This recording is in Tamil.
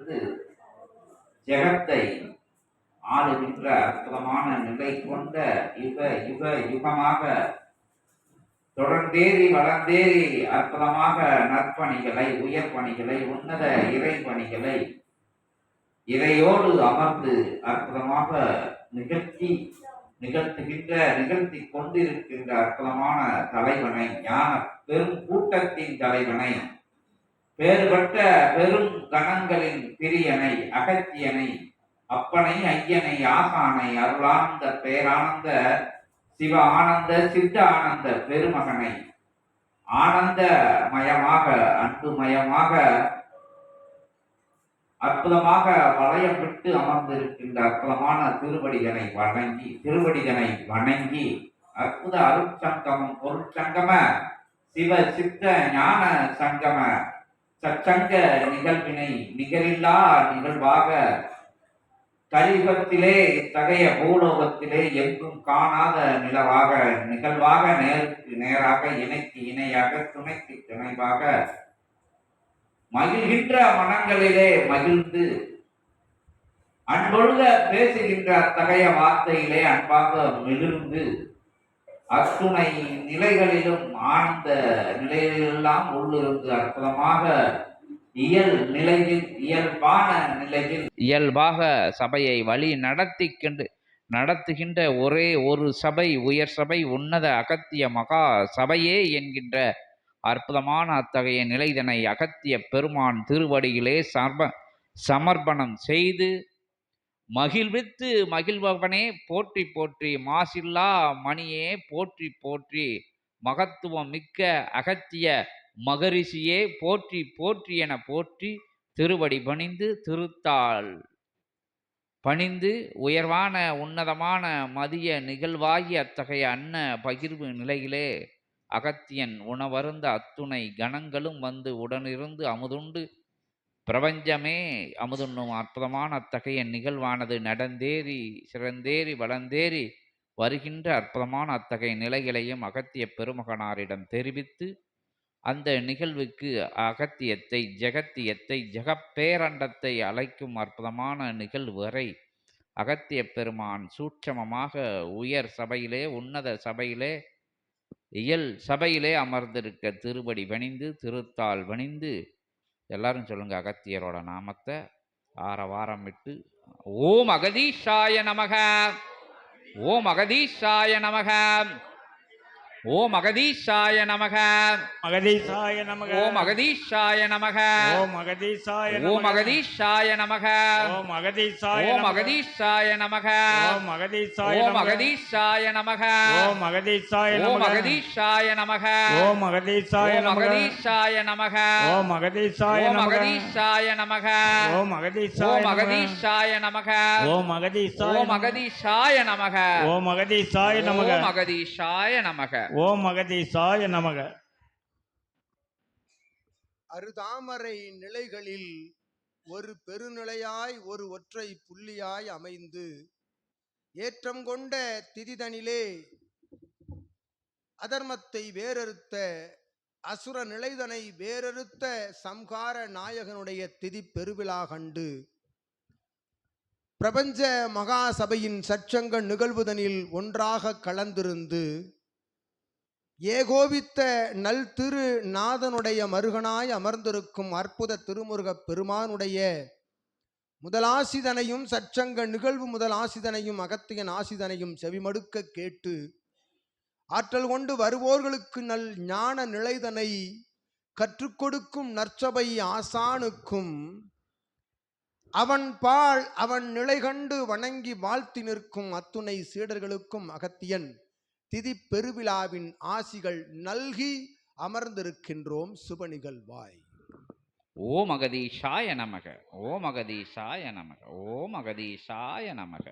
இருந்து ஜெகத்தை ஆளுகின்ற அற்புதமான நிலை கொண்ட யுக யுக யுகமாக தொடர்ந்தேறி வளர்ந்தேறி அற்புதமாக நற்பணிகளை உயர் பணிகளை உன்னத இறை பணிகளை இறையோடு அமர்ந்து அற்புதமாக நிகழ்த்தி நிகழ்த்துகின்ற நிகழ்த்தி கொண்டிருக்கின்ற அற்புதமான தலைவனை ஞான பெரும் கூட்டத்தின் தலைவனை வேறுபட்ட பெரும் கணங்களின் பிரியனை அகத்தியனை அப்பனை ஐயனை ஆசானை அருளானந்த பேரானந்த சிவ ஆனந்த சித்த ஆனந்த பெருமகனை ஆனந்த மயமாக அன்புமயமாக அற்புதமாக வளையம் விட்டு அமர்ந்திருக்கின்ற அற்புதமான திருவடிகளை வணங்கி திருவடிகளை வணங்கி அற்புத அருட்சங்கமம் பொருட்சங்கம சிவ சித்த ஞான சங்கம சச்சங்க நிகழ்வினை நிகரில்லா நிகழ்வாக கலிபத்திலே இத்தகைய பூலோகத்திலே எங்கும் காணாத நிலவாக நிகழ்வாக நேருக்கு நேராக இணைக்கு இணையாக துணைக்கு துணைவாக மகிழ்கின்ற மனங்களிலே மகிழ்ந்து அன்பொழுக பேசுகின்ற அத்தகைய வார்த்தையிலே அன்பாக மிளிர்ந்து அத்துணை நிலைகளிலும் ஆனந்த நிலையிலெல்லாம் உள்ளிருந்து அற்புதமாக இயல் நிலையில் இயல்பான நிலையில் இயல்பாக சபையை வழி நடத்திக்கின்ற நடத்துகின்ற ஒரே ஒரு சபை உயர் சபை உன்னத அகத்திய மகா சபையே என்கின்ற அற்புதமான அத்தகைய நிலைதனை அகத்திய பெருமான் திருவடியிலே சர்ப சமர்ப்பணம் செய்து மகிழ்வித்து மகிழ்பவனே போற்றி போற்றி. மாசில்லா மணியே போற்றி போற்றி. மகத்துவம் மிக்க அகத்திய மகரிஷியே போற்றி போற்றி என போற்றி திருவடி பணிந்து திருத்தாள். பணிந்து உயர்வான உன்னதமான மதிய நிகழ்வாகி அத்தகைய அன்ன பகிர்வு நிலையிலே அகத்தியன் உணவருந்த அத்துணை கணங்களும் வந்து உடனிருந்து அமுதுண்டு பிரபஞ்சமே அமுதுண்ணும் அற்புதமான அத்தகைய நிகழ்வானது நடந்தேறி சிறந்தேறி வளர்ந்தேறி வருகின்ற அற்புதமான அத்தகைய நிலைகளையும் அகத்திய பெருமகனாரிடம் தெரிவித்து அந்த நிகழ்வுக்கு அகத்தியத்தை ஜெகத்தியத்தை ஜெகப்பேரண்டத்தை அழைக்கும் அற்புதமான நிகழ்வு வரை அகத்திய பெருமான் சூட்சமமாக உயர் சபையிலே உன்னத சபையிலே இயல் சபையிலே அமர்ந்திருக்க திருவடி வணிந்து திருத்தால் வணிந்து எல்லாரும் சொல்லுங்க அகத்தியரோட நாமத்தை ஆரவாரம் விட்டு ஓம் அகதீஷாய நமக ஓம் அகதீஷாய நமக. ஓம் அகதீஷாய நமக மகதீசாய நமக ஓம் அகதீஷாய நமக ஓம் மகதீசாய ஓம் அகதீஷாய நமக ஓம் மகதீசாய ஓம் அகதீஷாய நமக ஓம் மகதீசாய ஓம் அகதீஷாய நமக ஓம் மகதீசாய ஓம் அகதீஷாய நமக ஓம் நமக அகதீஷாய நமக ஓம் மகதீசாய ஓம் அகதீஷாய நமக ஓம் மகதீசாய ஓம் அகதீஷாய நமக ஓம் மகதீசாய ஓம் அகதீஷாய நமக ஓம் மகதீசாய நமக ஓம் அகதீஷாய நமக ஓம் மகதீசாய நமக. அருதாமரை நிலைகளில் ஒரு பெருநிலையாய் ஒரு ஒற்றை புள்ளியாய் அமைந்து ஏற்றம் கொண்ட திதிதனிலே அதர்மத்தை வேறறுத்த அசுர நிலைதனை வேறறுத்த சம்ஹார நாயகனுடைய திதி பெருவிழா கண்டு பிரபஞ்ச மகாசபையின் சச்சங்க நிகழ்வுதனில் ஒன்றாக கலந்திருந்து ஏகோபித்த நல் திரு நாதனுடைய மருகனாய் அமர்ந்திருக்கும் அற்புத திருமுருகப் பெருமானுடைய முதலாசிதனையும் சச்சங்க நிகழ்வு முதல் ஆசிதனையும் அகத்தியன் ஆசிதனையும் செவிமடுக்க கேட்டு ஆற்றல் கொண்டு வருவோர்களுக்கு நல் ஞான நிலைதனை கற்றுக்கொடுக்கும் நற்சபை ஆசானுக்கும் அவன் பால் அவன் நிலை கண்டு வணங்கி வாழ்த்தி நிற்கும் அத்துணை சீடர்களுக்கும் அகத்தியன். திதி பெருவிழாவின் ஆசிகள் நல்கி அமர்ந்திருக்கின்றோம் சுப நிகழ்வாய் ஓம் அகதீஷாய நமக ஓம் அகதீஷாய நமக ஓம் அகதீஷாய நமக.